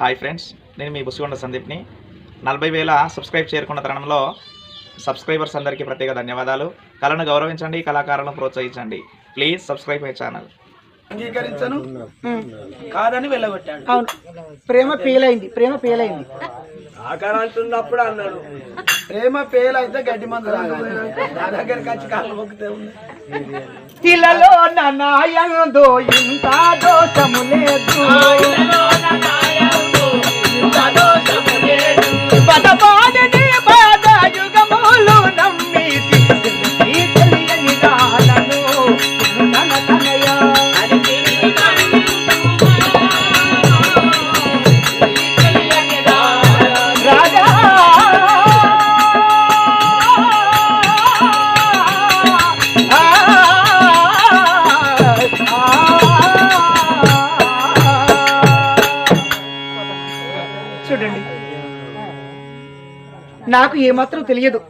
Hi friends నేను మీ బుసిగొండ సందీప్ని. నలభై వేల సబ్స్క్రైబ్ చేరుకున్న తరుణంలో సబ్స్క్రైబర్స్ అందరికీ ప్రత్యేక ధన్యవాదాలు. కళను గౌరవించండి కళాకారులను ప్రోత్సహించండి. Please subscribe my channel. అంగీకరించను? కాదని వెళ్ళగొట్టాడు. అవును. ప్రేమ పేలైంది ప్రేమ పేలైంది. ఆకారంటున్నప్పుడు అన్నాడు. ప్రేమ పేలు అయితే గడ్డి మందు నా దగ్గరికి వచ్చి కాళ్ళు మొక్కితే ఉంది. ఇలలో నాయందో ఇంత దోషము లేదు. but నాకు ఏమాత్రం తెలియదు.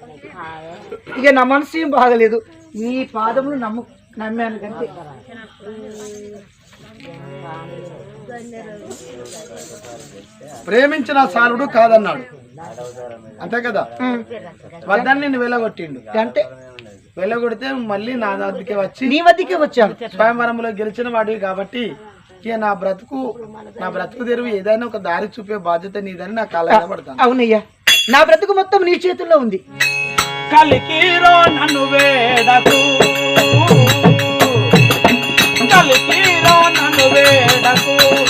ఇక నా మనసు ఏం బాగలేదు. నీ పాదములు నమ్ము నమ్మాను కంటే ప్రేమించిన సాలుడు కాదన్నాడు. అంతే కదా? వద్దని నిన్ను వెళ్ళగొట్టిండు. అంటే వెళ్ళగొడితే మళ్ళీ నా దగ్గరికి వచ్చి నీ వద్దకే వచ్చాను. స్వయంవరంలో గెలిచిన వాడివి కాబట్టి ఇక నా బ్రతుకు నా బ్రతుకు తెరువు ఏదైనా ఒక దారి చూపే బాధ్యత నీదని నా కాళ్ళ పడతాను. అవునయ్యా. నా బ్రతుకు మొత్తం నీ చేతుల్లో ఉంది. కలికిరో నన్ను వేడకు. కలికిరో నన్ను వేడకు.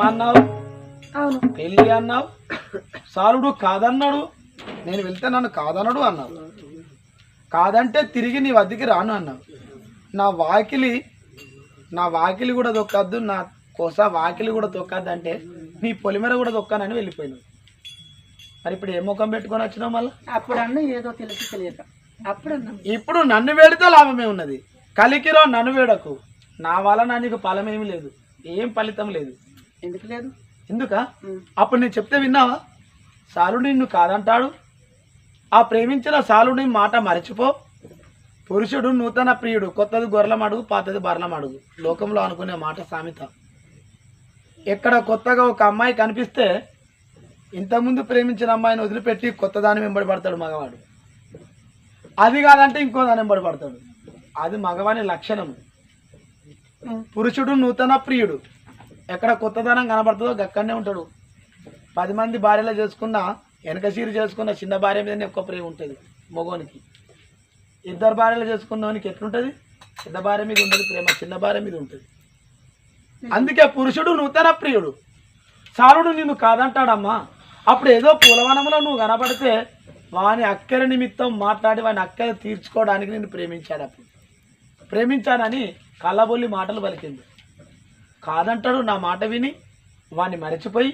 అన్నావు? అవును. పెళ్ళి అన్నావు? సాలుడు కాదన్నాడు. నేను వెళ్తే నన్ను కాదన్నాడు అన్నావు. కాదంటే తిరిగి నీ వద్దకి రాను అన్నావు. నా వాకిలి నా వాకిలి కూడా దొక్కద్దు నా కోస వాకిలి కూడా తొక్కద్దు అంటే నీ పొలిమేర కూడా దొక్కానని వెళ్ళిపోయినావు. మరి ఇప్పుడు ఏ ముఖం పెట్టుకొని వచ్చినావు మళ్ళీ? అప్పుడు అన్న ఏదో తెలిసి తెలియక. అప్పుడు ఇప్పుడు నన్ను వేడితే లాభమే ఉన్నది. కలికిరో నన్ను వేడకు. నా వలన నీకు ఫలమేమి లేదు. ఏం ఫలితం లేదు. ఎందుకు లేదు? ఎందుక? అప్పుడు నేను చెప్తే విన్నావా? సాలుడు నిన్ను కాదంటాడు. ఆ ప్రేమించిన సాలుడి మాట మరచిపో. పురుషుడు నూతన ప్రియుడు కొత్తది గొర్రెలం అడుగు పాతది బర్రెలం అడుగు. లోకంలో అనుకునే మాట సామెత. ఎక్కడ కొత్తగా ఒక అమ్మాయి కనిపిస్తే ఇంతకుముందు ప్రేమించిన అమ్మాయిని వదిలిపెట్టి కొత్త దాని వెంబడి పడతాడు మగవాడు. అది కాదంటే ఇంకో దాని వెంబడి పడతాడు. అది మగవాని లక్షణం. పురుషుడు నూతన ప్రియుడు ఎక్కడ కొత్తదనం కనబడుతుందో అక్కడనే ఉంటాడు. పది మంది భార్యలో చేసుకున్న వెనక సీరు చేసుకున్న చిన్న భార్య మీదనే ఎక్కువ ప్రేమ ఉంటుంది మగోనికి. ఇద్దరు భార్యలు చేసుకున్నవానికి ఎట్లుంటుంది? చిన్న భార్య మీద ఉండదు ప్రేమ చిన్న భార్య మీద ఉంటుంది. అందుకే పురుషుడు నూతన ప్రియుడు. సారుడు నిన్ను కాదంటాడమ్మా. అప్పుడు ఏదో పూలవనంలో నువ్వు కనపడితే వాని అక్కర నిమిత్తం మాట్లాడి వాని అక్కర తీర్చుకోవడానికి నేను ప్రేమించాడు అప్పుడు. ప్రేమించానని కళ్ళబొల్లి మాటలు పలికింది. కాదంటాడు నా మాట విని వాడిని మరచిపోయి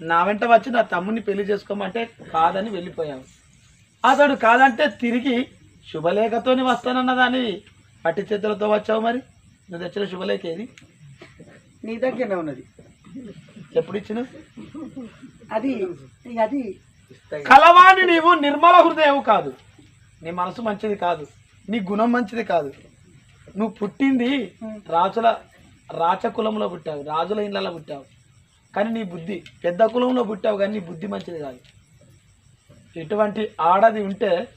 నా వెంట వచ్చి నా తమ్ముని పెళ్ళి చేసుకోమంటే కాదని వెళ్ళిపోయావు. అతడు కాదంటే తిరిగి శుభలేఖతోని వస్తానన్నదాని పట్టి చేతులతో వచ్చావు మరి? నువ్వు తెచ్చిన శుభలేఖ ఏది? నీ దగ్గరనే ఉన్నది. ఎప్పుడు ఇచ్చిన అది అది. కలవాణి నీవు నిర్మల హృదయం కాదు. నీ మనసు మంచిది కాదు. నీ గుణం మంచిది కాదు. నువ్వు పుట్టింది రాజుల రాచ కులంలో పుట్టావు రాజుల ఇండ్లలో పుట్టావు. కానీ నీ బుద్ధి పెద్ద కులంలో పుట్టావు కానీ నీ బుద్ధి మంచిది కాదు. ఎటువంటి ఆడది ఉంటే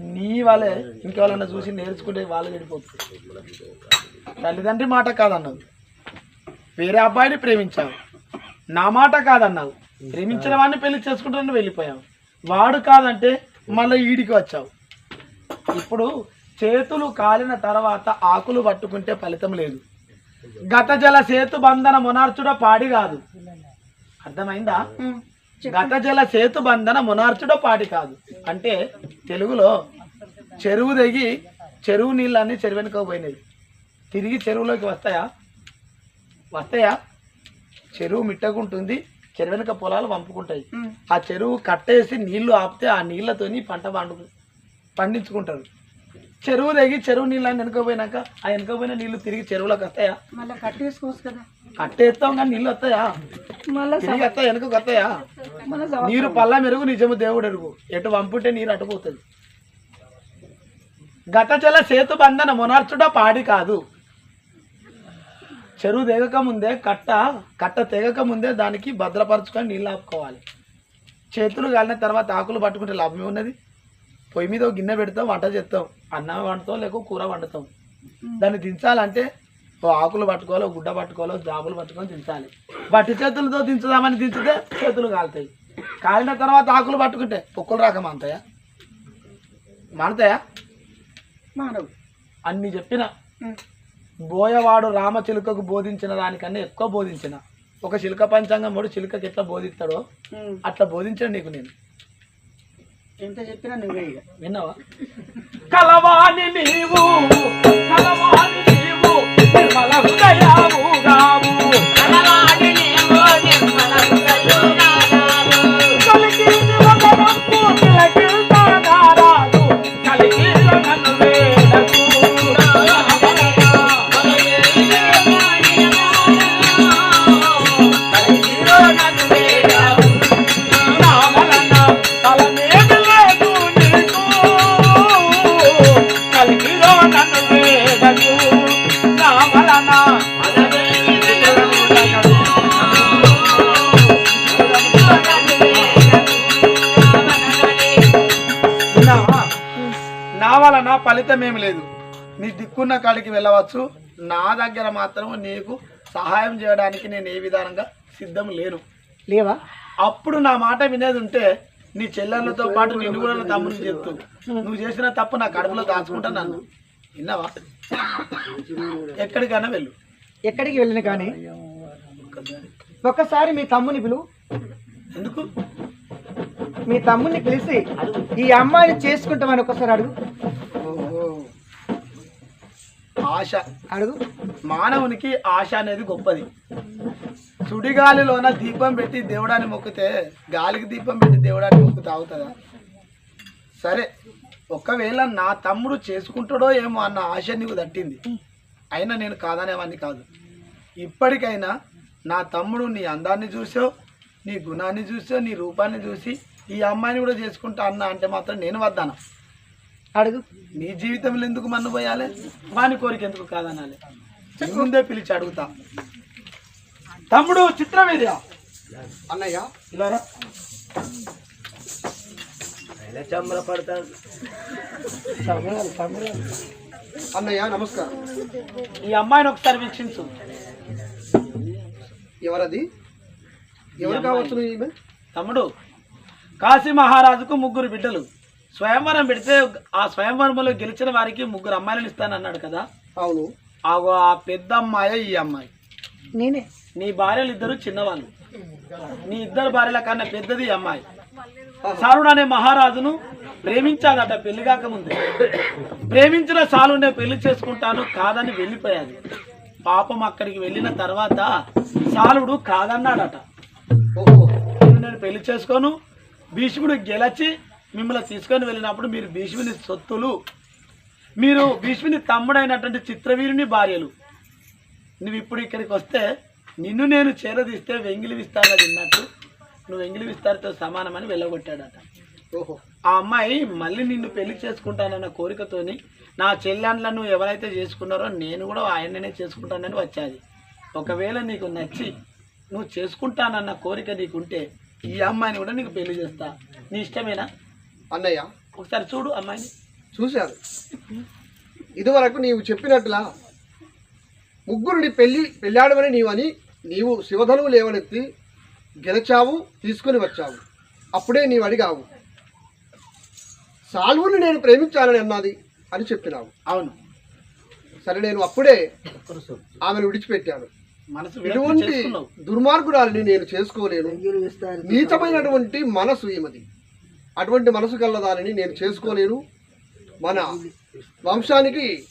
నీ వాళ్ళే ఇంకెవరన్నా చూసి నేర్చుకుంటే వాళ్ళు చెడిపోతుంది తల్లిదండ్రి మాట కాదన్నావు. వేరే అబ్బాయిని ప్రేమించావు. నా మాట కాదన్నావు. ప్రేమించిన వాడిని పెళ్ళి చేసుకుంటూ వెళ్ళిపోయావు. వాడు కాదంటే మళ్ళీ ఈడికి వచ్చావు. ఇప్పుడు చేతులు కాలిన తర్వాత ఆకులు పట్టుకుంటే ఫలితం లేదు. గత జల సేతు బంధన మొనార్చుడ పాడి కాదు. అర్థమైందా? గత జల సేతు బంధన మొనార్చుడ పాడి కాదు. అంటే తెలుగులో చెరువు దిగి చెరువు నీళ్ళన్నీ చెరువెనుక పోయినాయి తిరిగి చెరువులోకి వస్తాయా? వస్తాయా? చెరువు మిట్టకుంటుంది చెరువెనుక పొలాలు పంపుకుంటాయి ఆ చెరువు కట్టేసి నీళ్ళు ఆపితే ఆ నీళ్ళతోని పంట పండు పండించుకుంటారు. చెరువు దిగి చెరువు నీళ్ళని వెనుకపోయినాక ఆ వెనుకపోయిన నీళ్ళు తిరిగి చెరువులోకి వస్తాయా? మళ్ళీ కట్టేసుకోవచ్చు కదా. కట్టేస్తాం కానీ నీళ్ళు వస్తాయా? మళ్ళీ తిరిగి వస్తాయి వెనుకకు వస్తాయా? నీరు పల్ల మెరుగు నిజము దేవుడు ఎరుగు ఎటు పంపుంటే నీరు అటుపోతుంది గత జల సేతు బంధన మొనార్చుడ పాడి కాదు. చెరువు తెగక ముందే కట్ట కట్ట తెగక ముందే దానికి భద్రపరచుకొని నీళ్ళు ఆపుకోవాలి. చేతులు కాలిన తర్వాత ఆకులు పట్టుకుంటే లాభమే ఉన్నది. పొయ్యి మీద గిన్నె పెడతాం వంట చేస్తాం. అన్నం వండుతాం లేక కూర వండుతాం. దాన్ని దించాలంటే ఓ ఆకులు పట్టుకోవాలి గుడ్డ పట్టుకోవాలి జాబులు పట్టుకొని దించాలి. బట్టి చేతులతో దించుదామని దించితే చేతులు కాలుతాయి. కాలిన తర్వాత ఆకులు పట్టుకుంటే పొక్కులు రాక మానతాయా? మానతాయా? మానవు. అన్ని చెప్పిన. బోయవాడు రామచిలుకకు బోధించిన దానికన్నా ఎక్కువ బోధించిన. ఒక చిలుక పంచాంగముడు చిలుకకి ఎట్లా బోధిస్తాడో అట్లా బోధించాడు నీకు నేను. ఎంత చెప్పినా నువ్వే ఇక. విన్నావా? కలవాణి నీవు కలవాణి నీవు నిర్మల హృదయావు రావు. కలవాడి ఏమి లేదు. నీ దిక్కున్న కాడికి వెళ్ళవచ్చు. నా దగ్గర మాత్రం నీకు సహాయం చేయడానికి నేను ఏ విధానంగా సిద్ధం లేను. లేవా? అప్పుడు నా మాట వినేది ఉంటే నీ చెల్లెళ్ళతో పాటు నిన్ను కూడా తమ్ముని చెప్తూ నువ్వు చేసిన తప్పు నా కడుపులో దాచుకుంటా నన్ను. విన్నావా? ఎక్కడికైనా వెళ్ళు. ఎక్కడికి వెళ్ళిన కానీ? ఒక్కసారి మీ తమ్ముని పిలువు ఎందుకు? మీ తమ్ముని పిలిచి ఈ అమ్మాయిని చేసుకుంటామని ఒకసారి అడుగు. ఆశ. అడుగు. మానవునికి ఆశ అనేది గొప్పది. సుడిగాలిలోన దీపం పెట్టి దేవుడాన్ని మొక్కితే గాలికి దీపం పెట్టి దేవుడాన్ని మొక్కుతే అవుతుందా సరే ఒకవేళ నా తమ్ముడు చేసుకుంటాడో ఏమో అన్న ఆశ నీకు తట్టింది అయినా నేను కాదనేవాడిని కాదు. ఇప్పటికైనా నా తమ్ముడు నీ అందాన్ని చూసో నీ గుణాన్ని చూసో నీ రూపాన్ని చూసి ఈ అమ్మాయిని కూడా చేసుకుంటా అన్న అంటే మాత్రం నేను వద్దాను అడుగు. నీ జీవితంలో ఎందుకు మన్ను పోయాలి? వాని కోరిక ఎందుకు కాదనాలి? ముందే పిలిచి అడుగుతా. తమ్ముడు చిత్రం ఇది అన్నయ్య? తమ్ముడు. అన్నయ్య నమస్కారం. ఈ అమ్మాయిని ఒకసారి వీక్షించు. ఎవరది? ఎవరు కావచ్చు ఈమె? తమ్ముడు కాశీ మహారాజుకు ముగ్గురు బిడ్డలు. స్వయంవరం పెడితే ఆ స్వయంవరంలో గెలిచిన వారికి ముగ్గురు అమ్మాయిలను ఇస్తానన్నాడు కదా. అవును. ఆగో ఆ పెద్ద అమ్మాయి ఈ అమ్మాయి. నేనే. నీ భార్యలు ఇద్దరు చిన్నవాళ్ళు. నీ ఇద్దరు భార్యల కన్నా పెద్దది ఈ అమ్మాయి. సారుడు అనే మహారాజును ప్రేమించాదట పెళ్ళి కాకముందే. ప్రేమించిన సాలునే పెళ్ళి చేసుకుంటాను కాదని వెళ్ళిపోయాది. పాపం అక్కడికి వెళ్ళిన తర్వాత సాలుడు కాదన్నాడట. నేను పెళ్ళి చేసుకోను. భీష్ముడు గెలచి మిమ్మల్ని తీసుకొని వెళ్ళినప్పుడు మీరు భీష్ముని సొత్తులు మీరు భీష్ముని తమ్ముడైనటువంటి చిత్రవీరుని భార్యలు. నువ్వు ఇప్పుడు ఇక్కడికి వస్తే నిన్ను నేను చేరదీస్తే వెంగిలి విస్తార తిన్నట్టు. నువ్వు వెంగిలి విస్తారతో సమానమని వెళ్ళగొట్టాడట. ఓహో. ఆ అమ్మాయి మళ్ళీ నిన్ను పెళ్ళి చేసుకుంటానన్న కోరికతోని నా చెల్లెండ్లను ఎవరైతే చేసుకున్నారో నేను కూడా ఆయననే చేసుకుంటానని వచ్చాది. ఒకవేళ నీకు నచ్చి నువ్వు చేసుకుంటానన్న కోరిక నీకుంటే ఈ అమ్మాయిని కూడా నీకు పెళ్ళి చేస్తా. నీ ఇష్టమేనా? అన్నయ్య. ఒకసారి చూడు అమ్మాయిని. చూశాను ఇదివరకు నీవు చెప్పినట్లా ముగ్గురిని పెళ్ళి పెళ్ళాడమని నీవని నీవు శివధనువు లేవనెత్తి గెలిచావు తీసుకుని వచ్చావు. అప్పుడే నీవు అడిగావు సాల్వుని నేను ప్రేమించానని అన్నది అని చెప్పినావు. అవును. సరే నేను అప్పుడే ఆమెను విడిచిపెట్టాను. మనసు ఇటువంటి చేసుకున్నావు. దుర్మార్గురాలిని నేను చేసుకోలేను. నీచమైనటువంటి మనసు ఈమెది. అటువంటి మనసు కలదానిని నేను చేసుకోలేను. మన వంశానికి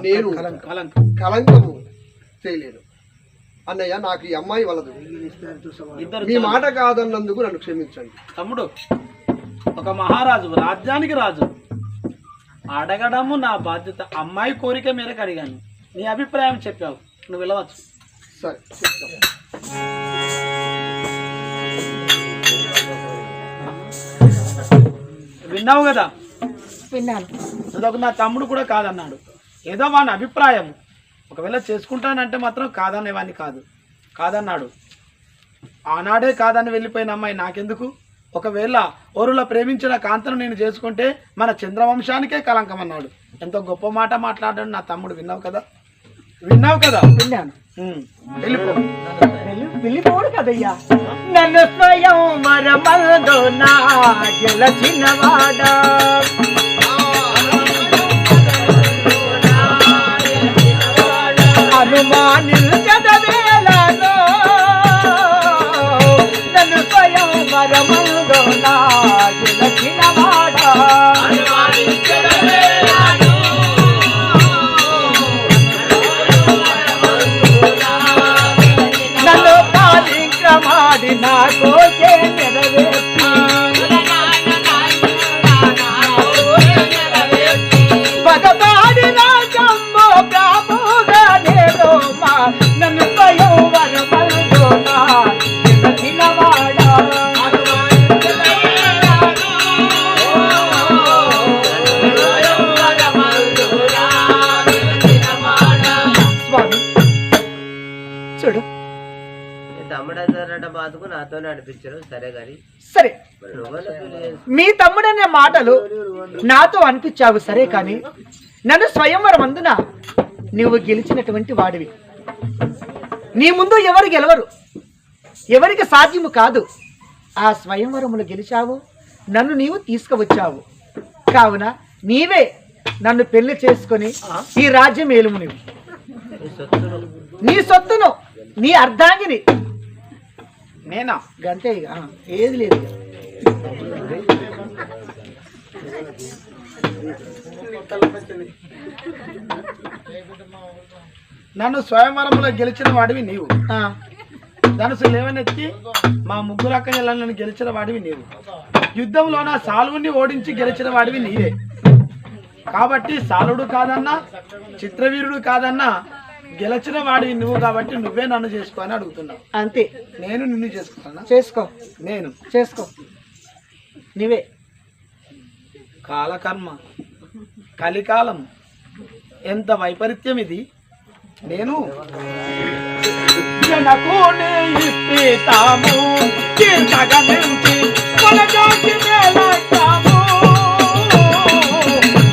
నేను కలంకం కలంకము చేయలేను. అన్నయ్య నాకు ఈ అమ్మాయి వలదు. ఇద్దరు మీ. మాట కాదన్నందుకు నన్ను క్షమించండి. తమ్ముడు ఒక మహారాజు రాజ్యానికి రాజు. అడగడము నా బాధ్యత. అమ్మాయి కోరిక మేరకు అడిగాను. నీ అభిప్రాయం చెప్పావు. నువ్వు వెళ్ళవచ్చు. సరే విన్నావు కదా? విన్నాను. అదొక నా తమ్ముడు కూడా కాదన్నాడు. ఏదో వాని అభిప్రాయం ఒకవేళ చేసుకుంటానంటే మాత్రం కాదనేవాడిని కాదు. కాదన్నాడు. ఆనాడే కాదని వెళ్ళిపోయిన అమ్మాయి నాకెందుకు? ఒకవేళ ఓరుల ప్రేమించిన కాంతను నేను చేసుకుంటే మన చంద్రవంశానికే కలంకం అన్నాడు ఎంతో గొప్ప మాట మాట్లాడాడు నా తమ్ముడు విన్నావు కదా? విన్నావు కదా? విన్నాను. వెళ్ళిపోడు కదయ్యా. నన్ను స్వయం వరమల్దో నా గెలచినవాడా అనుమానించదవేళలో. నన్ను స్వయం వరమల్దో నా సరే గాని సరే. మీ తమ్ముడనే మాటలు నాతో అనిపించావు సరే కానీ నన్ను స్వయంవరం అందున నువ్వు గెలిచినటువంటి వాడివి. నీ ముందు ఎవరు గెలవరు? ఎవరికి సాధ్యము కాదు. ఆ స్వయంవరములు గెలిచావు నన్ను నీవు తీసుకువచ్చావు. కావున నీవే నన్ను పెళ్ళి చేసుకొని ఈ రాజ్యం ఏలుము నీవు. నీ సొత్తును నీ అర్ధాంగిని నేనా? గంతే ఇక. ఏది లేదు. నన్ను స్వయంవరంలో గెలిచిన వాడివి నీవు. ధనుసు లేవనెత్తి మా ముగ్గురు అక్క చెల్లెలను గెలిచిన వాడివి నీవు. యుద్ధంలోన సాలువుని ఓడించి గెలిచిన వాడివి నీవే. కాబట్టి సాలుడు కాదన్నా చిత్రవీరుడు కాదన్నా గెలిచిన వాడివి నువ్వు కాబట్టి నువ్వే నన్ను చేసుకో అని అడుగుతున్నావు అంతే. నేను నిన్ను చేసుకున్నా చేసుకో. నేను? చేసుకో. నీవే. కాలకర్మ. కలికాలం. ఎంత వైపరీత్యం ఇది? నేను? జనకు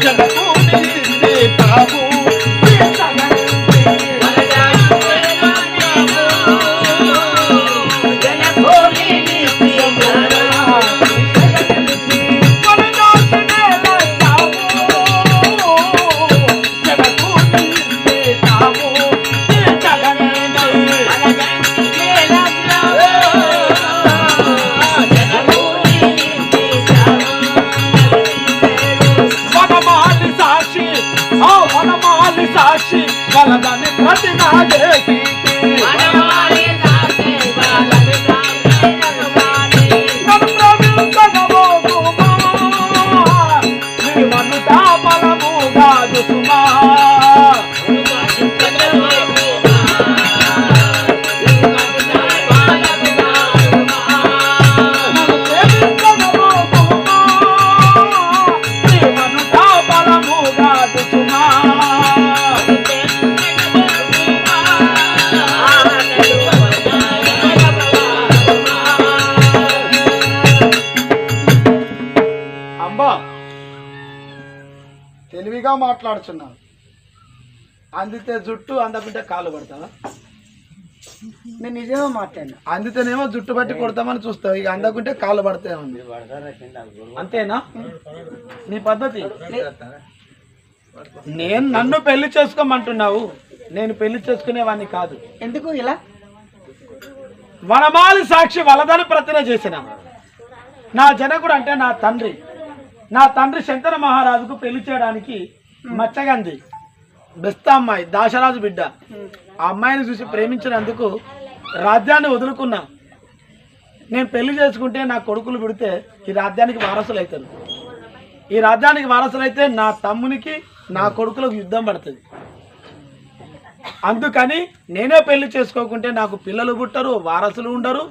జనకు నిజంగా మాట్లాడుతున్నావు అందితే జుట్టు అందకుంటే కాళ్ళు పడతావా? నేను నిజంగా మాట్లాడినా. అందితేనేమో జుట్టు పట్టి కొడతామని చూస్తావు. ఇక అందకుంటే కాళ్ళు పడతాయి అంతేనా? నీ పద్ధతి? నేను నన్ను పెళ్ళి చేసుకోమంటున్నావు. నేను పెళ్ళి చేసుకునేవాడిని కాదు. ఎందుకు ఇలా? వనమాలి సాక్షి వలదని ప్రతిన చేసిన. నా జనకుడు అంటే నా తండ్రి. నా తండ్రి శంకర మహారాజుకు పెళ్ళి చేయడానికి మచ్చగంది బెస్త అమ్మాయి దాశరాజు బిడ్డ. ఆ అమ్మాయిని చూసి ప్రేమించినందుకు రాజ్యాన్ని వదులుకున్నా. నేను పెళ్ళి చేసుకుంటే నా కొడుకులు పుడితే ఈ రాజ్యానికి వారసులు అవుతారు ఈ రాజ్యానికి వారసులు అయితే నా తమ్మునికి నా కొడుకులకు యుద్ధం పడుతుంది. అందుకని నేనే పెళ్ళి చేసుకోకుంటే నాకు పిల్లలు పుట్టరు వారసులు ఉండరు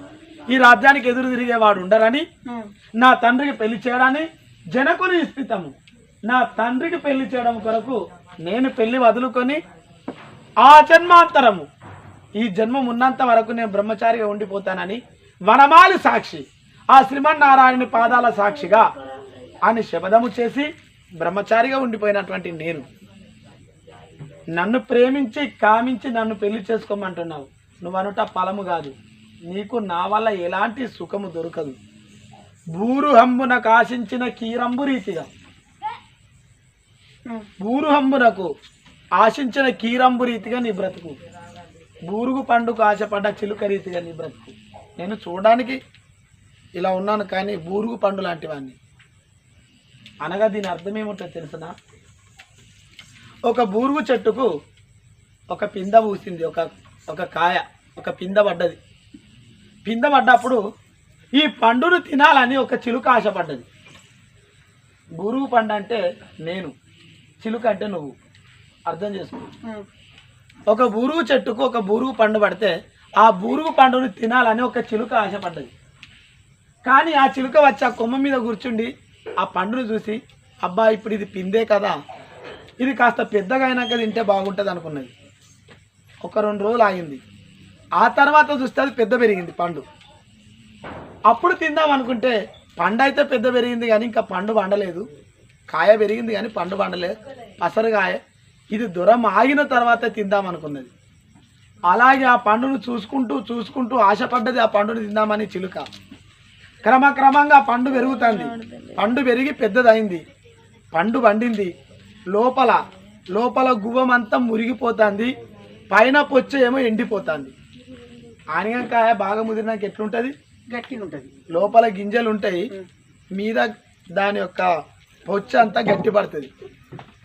ఈ రాజ్యానికి ఎదురు తిరిగేవాడు ఉండరని నా తండ్రికి పెళ్ళి చేయడాన్ని జనకుని ఇస్పితము నా తండ్రికి పెళ్ళి చేయడం కొరకు నేను పెళ్ళి వదులుకొని ఆ జన్మాంతరము ఈ జన్మం ఉన్నంత వరకు నేను బ్రహ్మచారిగా ఉండిపోతానని వనమాలి సాక్షి ఆ శ్రీమన్నారాయణ పాదాల సాక్షిగా అని శపథము చేసి బ్రహ్మచారిగా ఉండిపోయినటువంటి నేను. నన్ను ప్రేమించి కామించి నన్ను పెళ్ళి చేసుకోమంటున్నావు. నువ్వు అనుట ఫలము కాదు. నీకు నా వల్ల ఎలాంటి సుఖము దొరకదు. భూరు హంబున కాశించిన కీరంబు రీతిగా బూరుహంబునకు ఆశించిన కీరంబు రీతిగా నీ బ్రతుకు. బూరుగు పండుకు ఆశపడ్డ చిలుక రీతిగా నీ బ్రతుకు. నేను చూడడానికి ఇలా ఉన్నాను కానీ బూరుగు పండు లాంటివాన్ని అనగా దీని అర్థం ఏమిటో తెలుసునా? ఒక బూరుగు చెట్టుకు ఒక పింద పూసింది ఒక ఒక కాయ ఒక పింద పడ్డది. పింద పడ్డప్పుడు ఈ పండును తినాలని ఒక చిలుక ఆశపడ్డది. బూరుగు పండు అంటే నేను. చిలుక అంటే నువ్వు. అర్థం చేసుకో. ఒక బూరుగు చెట్టుకు ఒక బూరుగు పండు పడితే ఆ బూరుగు పండును తినాలని ఒక చిలుక ఆశపడ్డది. కానీ ఆ చిలుక వచ్చి ఆ కొమ్మ మీద కూర్చుండి ఆ పండును చూసి అబ్బా ఇప్పుడు ఇది పిందే కదా. ఇది కాస్త పెద్దగా అయినాక తింటే బాగుంటుంది అనుకున్నది. ఒక రెండు రోజులు ఆగింది. ఆ తర్వాత చూస్తే అది పెద్ద పెరిగింది పండు. అప్పుడు తిందాం అనుకుంటే పండు అయితే పెద్ద పెరిగింది కానీ ఇంకా పండు పండలేదు. కాయ పెరిగింది కానీ పండు పండలేదు పసరుగాయ ఇది దూరం ఆగిన తర్వాత తిందాం అనుకున్నది. అలాగే ఆ పండును చూసుకుంటూ చూసుకుంటూ ఆశపడ్డది ఆ పండును తిందామని చిలుక. క్రమక్రమంగా పండు పెరుగుతుంది. పండు పెరిగి పెద్దదైంది. పండు పండింది. లోపల లోపల గువ్వమంతా మురిగిపోతుంది. పైన పొచ్చ ఏమో ఎండిపోతుంది. ఆనియంకాయ బాగా ముదిరినాక ఎట్లుంటుంది? గట్టిగా ఉంటుంది లోపల గింజలు ఉంటాయి మీద దాని యొక్క పొచ్చ అంతా గట్టి పడుతుంది.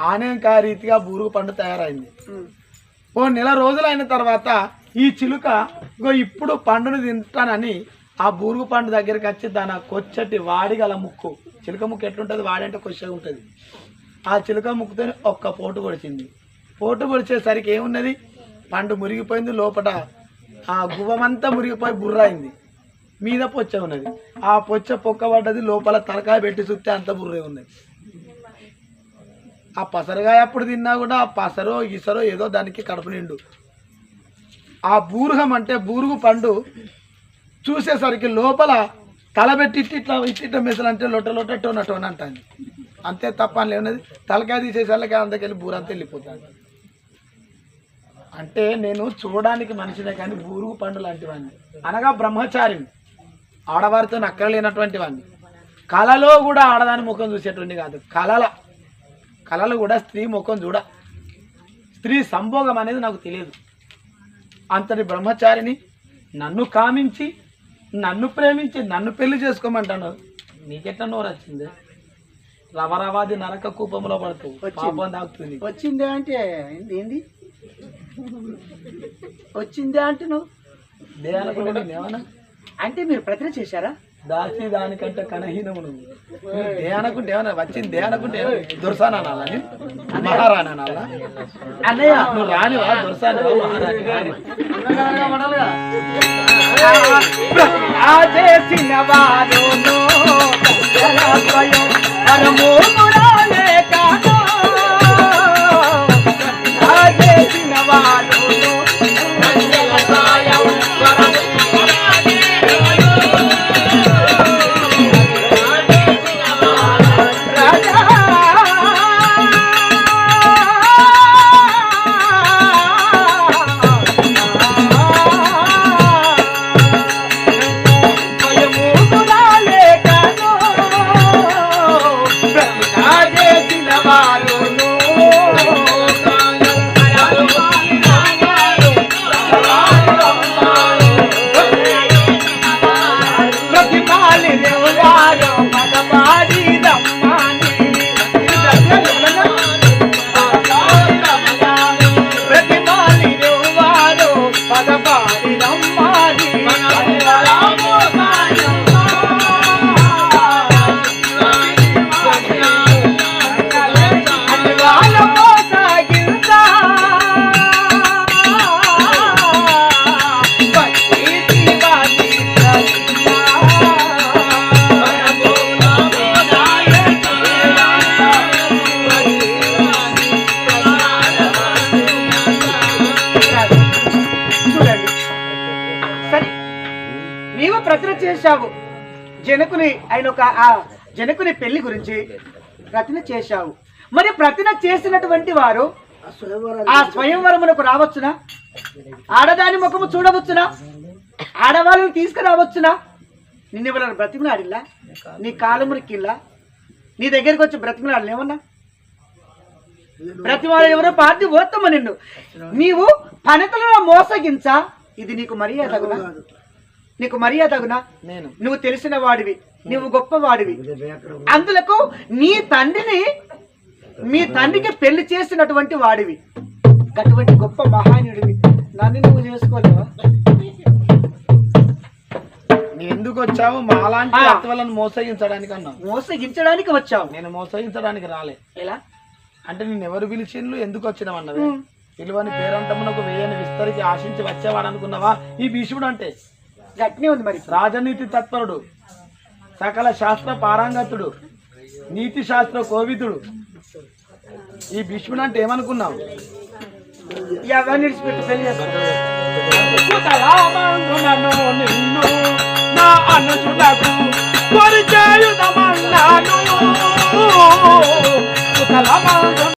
ఆనియంకాయ రీతిగా బూరుగు పండు తయారైంది. ఓ నెల రోజులు అయిన తర్వాత ఈ చిలుక ఇగో ఇప్పుడు పండును తింటానని ఆ బూరుగు పండు దగ్గరికి వచ్చి దాని కొచ్చటి వాడిగల ముక్కు. చిలుక ముక్కు ఎట్లుంటుంది? వాడంటే కొచ్చగా ఉంటుంది. ఆ చిలుక ముక్కుతో ఒక్క పోటు పొడిచింది. పోటు పొడిచేసరికి ఏమున్నది? పండు మురిగిపోయింది లోపల ఆ గువ్వమంతా మురిగిపోయి బుర్ర అయింది మీద పొచ్చ ఉన్నది. ఆ పొచ్చ పొక్కబడ్డది లోపల తలకాయ పెట్టి చూస్తే అంత బుర్రే ఉన్నది. ఆ పసరగాయ అప్పుడు తిన్నా కూడా ఆ పసరో ఇసరో ఏదో దానికి కడుపు నిండు. ఆ బూరుగం అంటే బూరుగు పండు చూసేసరికి లోపల తల పెట్టి ఇట్లా ఇట్టిట్ట మెసలు అంటే లొట్ట లొట్ట టోన టోన అంటాను అంతే తప్ప అని లేనది తలకాయ తీసేసరికి అందుకెళ్ళి బూర అంతా వెళ్ళిపోతాను అంటే నేను చూడడానికి మనిషినే కానీ బూరుగు పండు లాంటివాన్ని. అనగా బ్రహ్మచారిని ఆడవారితో నక్కలేనటువంటి వాడిని కళలో కూడా ఆడదాని ముఖం చూసేటువంటి కాదు. కళల కళలు కూడా స్త్రీ ముఖం చూడ. స్త్రీ సంభోగం అనేది నాకు తెలియదు. అంతటి బ్రహ్మచారిని నన్ను కామించి నన్ను ప్రేమించి నన్ను పెళ్ళి చేసుకోమంటాను. నీకెట్లా నోరు వచ్చింది? రవరవాది నరక కూపంలో పడుతూ పాపం వచ్చిందే అంటే ఏంది వచ్చిందే అంటే నువ్వు అంటే మీరు ప్రతిన చేశారా? దాసి దానికంటే కనహీనము నువ్వు. నువ్వు దే అనుకుంటే ఏమన్నా వచ్చింది? దే అనుకుంటే దొరసానా నాలని మహారాణా నాలా అన్నయ్య నువ్వు రానివా? దొరసానివా? మహారాణి ఆ చేసిన వారును 你娘家 నీవు ప్రతిన చేశావు. జనకుని ఆయన ఒక ఆ జనకుని పెళ్ళి గురించి ప్రతిన చేశావు. మరి ప్రతిన చేసినటువంటి వారు ఆ స్వయంవరమునకు రావచ్చునా? ఆడదాని ముఖము చూడవచ్చునా? ఆడవాళ్ళని తీసుకురావచ్చునా? నిన్నెవరైనా బ్రతిమలాడిల్లా? నీ కాలమునికిల్లా నీ దగ్గరికి వచ్చి బ్రతిమలాడలే ఏమన్నా ప్రతి వాళ్ళు ఎవరో పార్టీ పోతామా నిన్ను. నీవు పనితలలో మోసగించా? ఇది నీకు మర్యాదగునా నీకు మర్యాదగునా నేను. నువ్వు తెలిసిన వాడివి నువ్వు గొప్పవాడివి. అందులకు నీ తండ్రిని మీ తండ్రికి పెళ్ళి చేసినటువంటి వాడివి. అటువంటి గొప్ప మహానుడివి. నన్ను నువ్వు చేసుకోలేవా? ఎందుకు వచ్చావు? మాలాంటి ఆ. అత్తవాళ్ళని మోసగించడానికి అన్నావు. మోసగించడానికి వచ్చావు. నేను మోసగించడానికి రాలే. ఎలా? అంటే నేను ఎవరు పిలిచిండ్లు ఎందుకు వచ్చినావు అన్నది? పిలువని పేరంటమునకు వేయని విస్తరికి ఆశించి వచ్చేవాడు అనుకున్నావా ఈ భీష్ముడు అంటే గట్నే ఉంది మరి. రాజనీతి తత్పరుడు సకల శాస్త్ర పారంగతుడు నీతి శాస్త్ర కోవిదుడు. ఈ భీష్ముడు అంటే ఏమనుకున్నావు? ఎవరిని విడిచిపెట్టి పెళ్ళి చేసుకో